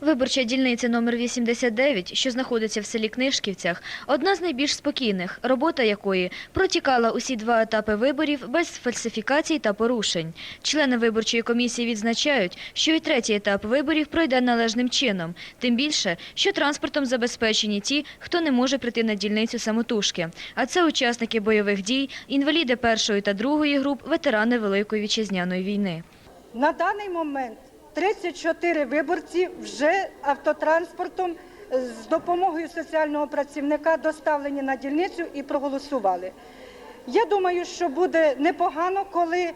Виборча дільниця номер 89, що знаходиться в селі Книжківцях, одна з найбільш спокійних, робота якої протікала усі два етапи виборів без фальсифікацій та порушень. Члени виборчої комісії відзначають, що і третій етап виборів пройде належним чином, тим більше, що транспортом забезпечені ті, хто не може прийти на дільницю самотужки. А це учасники бойових дій, інваліди першої та другої груп, ветерани Великої вітчизняної війни. На даний момент 34 виборці вже автотранспортом з допомогою соціального працівника доставлені на дільницю і проголосували. Я думаю, що буде непогано, коли е,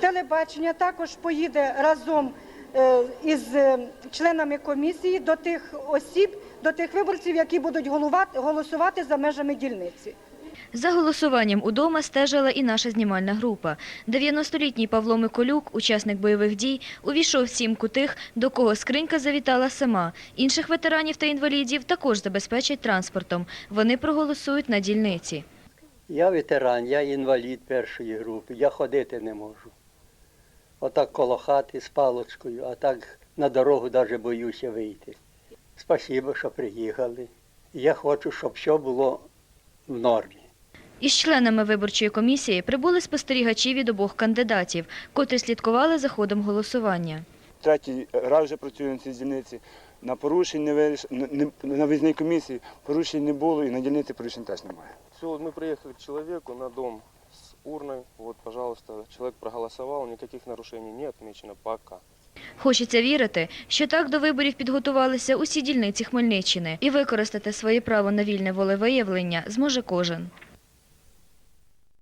телебачення також поїде разом е, із е, членами комісії до тих осіб, до тих виборців, які будуть голосувати за межами дільниці. За голосуванням удома стежила і наша знімальна група. 90-літній Павло Миколюк, учасник бойових дій, увійшов в сімку тих, до кого скринька завітала сама. Інших ветеранів та інвалідів також забезпечать транспортом. Вони проголосують на дільниці. Я ветеран, я інвалід першої групи, я ходити не можу. Отак коло хати з палочкою, а так на дорогу навіть боюся вийти. Спасибо, що приїхали. Я хочу, щоб все було в нормі. Із членами виборчої комісії прибули спостерігачі від обох кандидатів, котрі слідкували за ходом голосування. Третій раз вже працюю на цій дільниці. На порушень не виріш... на визній комісії порушень не було і на дільниці порушень теж немає. Все, вот мы приехали к человеку на дом с урной. Вот, пожалуйста, человек проголосовал, никаких нарушений не отмечено пока. Хочеться вірити, що так до виборів підготувалися усі дільниці Хмельниччини і використати своє право на вільне волевиявлення зможе кожен.